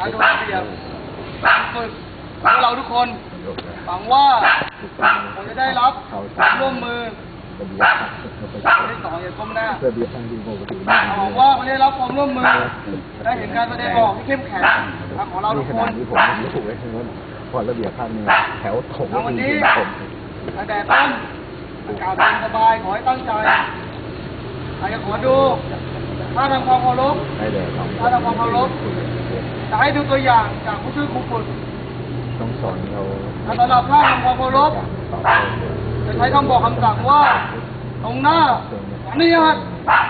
ทางกฎระเบียบการฝึกของเราทุกคนหวังว่าผมจะได้รับความร่วมมือไม่ได้สองอย่าก้มหน้าระเบียบทางดีปกติหวังว่าผมได้รับความร่วมมือและเห็นการแสดงออกที่เข้มแข็งของเราทุกคนาดนนี้ผมไม่รู้เลยว่าพอระเบียบภาคนี้แถวถงวันนี้ผมตั้งแต่ต้นอากาศเย็นสบายขอให้ตั้งใจใครจะขอดูถ้าทำความเคารพถ้าทำความเคารพ จะให้ดูตัวอย่างจากผู้ช่วยครูฝึกต้องสอนเราถ้าสำหรับท่าทำความเคารพตอบจะใช้คำบอกคำสั่งว่า ตรงหน้าวันนิยหัต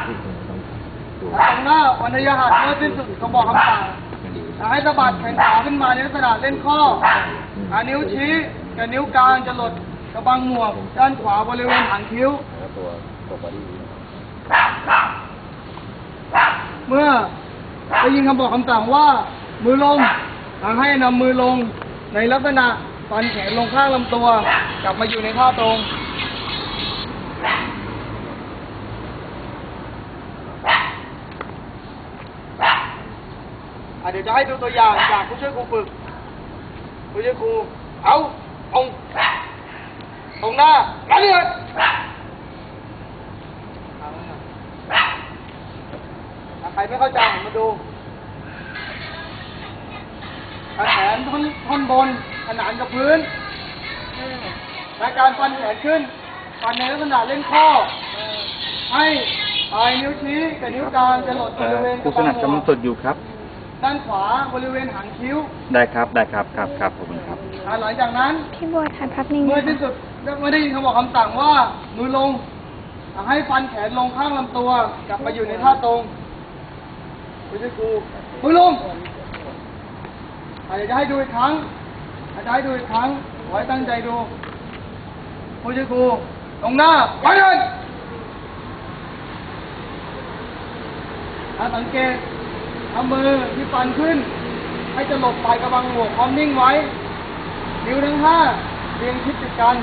ที่คุณต้องดูและตรงหน้าวันนิยหัตเมื่อสิ้นสุดคำบอกคำสั่งจะให้สะบัดแขนขวาขึ้นมาในลักษณะเล่นข้ออานิ้วชี้กับนิ้วกลางจะหลดกระบังหมวกด้านขวาบริเวณหางคิ้วแล้วตัวตัวบอดี้เมื่อได้ยินคำบอกคำสั่งว่า มือลงทางให้นำมือลงในลักษณะฟันแขนลงข้างลำตัว กลับมาอยู่ในท่าตรงอะเดี๋ยวจะให้ดูตัวอย่างจากผู้ช่วยครูฝึก ผู้ช่วยครู เอาตรงตรงหน้าแล้วเนี่ยถ้าใครไม่เข้าใจหันมาดู นท่อนท่อนบนขนานกับพื้นและการฟันแขนขึ้นฟันในลักษณะเล่นข้อ ให้ปลายนิ้วชี้กับนิ้วกลางจะหลดบริเวณครูสนัดกำลังสดอยู่ครับ ด้านขวาบริเวณหางคิ้ว ได้ครับได้ครับครับครับขอบคุณครับอ่าหลังจากนั้นพี่บัวถ่ายภาพนิ่งเมื่อนะสิ้นคะสุดเมื่อได้ยินคำบอกคำสั่งว่ามือลงอ่าให้ฟันแขนลงข้างลำตัว กลับมาอยู่ในท่าตรงคุณครูมือลง อาเดี๋ยวจะให้ดูอีกครั้งอาจจะให้ดูอีกครั้งขอให้ตั้งใจดูคุณครูตรงหน้าไว้เลยอ่าสังเกตเอามือที่ฟันขึ้น ให้จะหลบปลายกระบังหมวกพร้อมนิ่งไว้ นิ้วทั้งห้าเรียงชิดติดกัน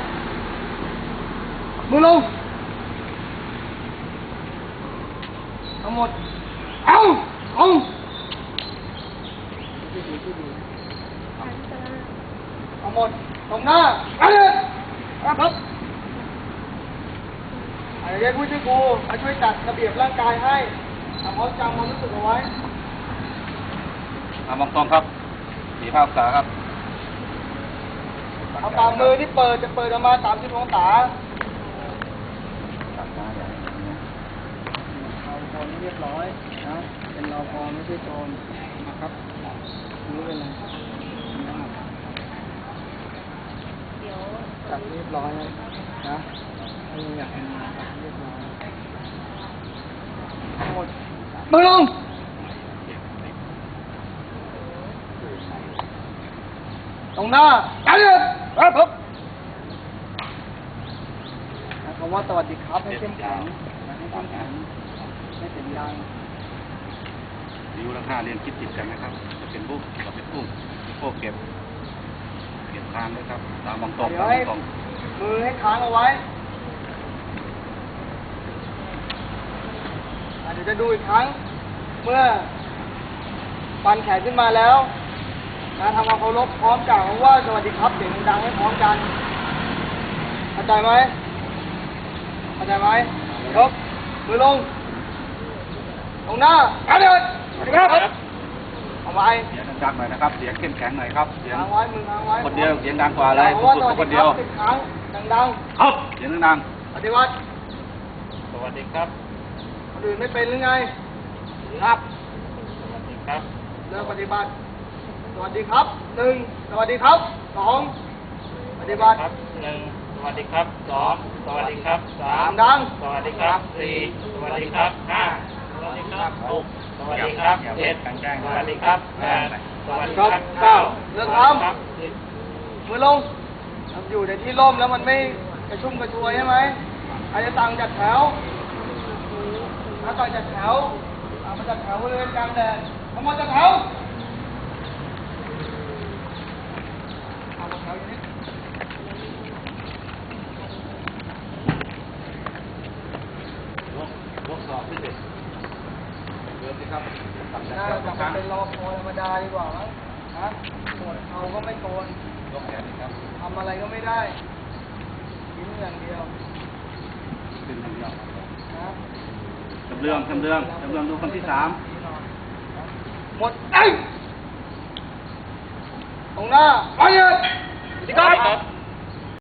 มือลง ทั้งหมด เอาเอา ทั้งหมดตรงหน้าไปเลยครับครับอาจจะผู้ช่วยครูมาช่วยจัดระเบียบร่างกายให้ทำเขาจำความรู้สึกเอาไว้มองตรงครับสี่ภาพษาครับเอาตามมือที่เปิดจะเปิดออกมาสามสิบองศาเราพอนี่เรียบร้อยนะเป็นเราพอไม่ใช่โจรนะครับรู้เป็นไรจับ เรียบร้อยนะนะถ้ายังอยากทำงานจับเรียบร้อยทั้งหมดมือลงตรงหน้าไปเลยครับผมคำว่าสวัสดีครับให้เข้มแข็งให้เข้มแข็งให้เสียงดังนิ้วและห้าเรียนคิดติดกันนะครับ จะเป็นรูปจะเป็นรูปพวกเก็บ เก็บคางด้วยครับ ตามมองตรงเดี๋ยตาวมให้มองตรงมือให้ค้างเอาไว้อะเดี๋ยวจะดูอีกครั้ง เมื่อปันแขนขึ้นมาแล้วนะทำความเคารพพร้อมกล่าวคำว่าสวัสดีครับเสียงดังให้พร้อมกันเข้าใจไหมเข้าใจไหมยกมือลง ตรงหน้าไปเลยสวัสดีครับเอาไว้เสียง ดังๆหน่อยนะครับ เสียงเข้มแข็งหน่อยครับ เสียง ค้างไว้มือค้างไว้คนเดียวเสียงดังกว่าเลยคำผู้ว่าฝึสกวัสคดีนคเดีรัยวบสิบครั้งดังครับเสียงดังๆปฏิวัติๆสวัสดีครับ คนอื่นไม่เป็นหรือไงครับ สวัสดีครับ เริ่มปฏิบัติ สวัสดีครับหนึ่งสวัสดีครับสองปฏิบัติครับหนึ่งสวัสดีครับสองสวัสดีครับสามดัง สวัสดีครับสี่สวัสดีครับห้าสวัสดีครับหกสวัสดีครับเจ็ดสวัสดีครับแปดส วัสดีครับเก้าเริ่มสวัสทดีครับสิบำมือลงทำอยู่ในที่ร่มแล้วมันไม่กระชุ่มกระชวยใช่ไหมอาจจะสั่งจัดแถวถ้าสั่งจัดแถวเอามาจัดแถวบริเวณกลางแดดเอามาจัดแถวเอามาแถวอย่างนี้ พวกสอบพิ เศษเดินสิครับน่าจะเป็นรอพอธรรมดาาดีกว่ามั้งฮะปวดเขาก็ไม่โกนยกแขนนี่ครับทำอะไรก็ไม่ได้ยิ้มอย่างเดียวขึ้นอย่างเดียวนะจำเรื่องจำเรื่องจำเรื่องดูคนที่สามหมดไอ้ยตรงหน้าไปเลยครับ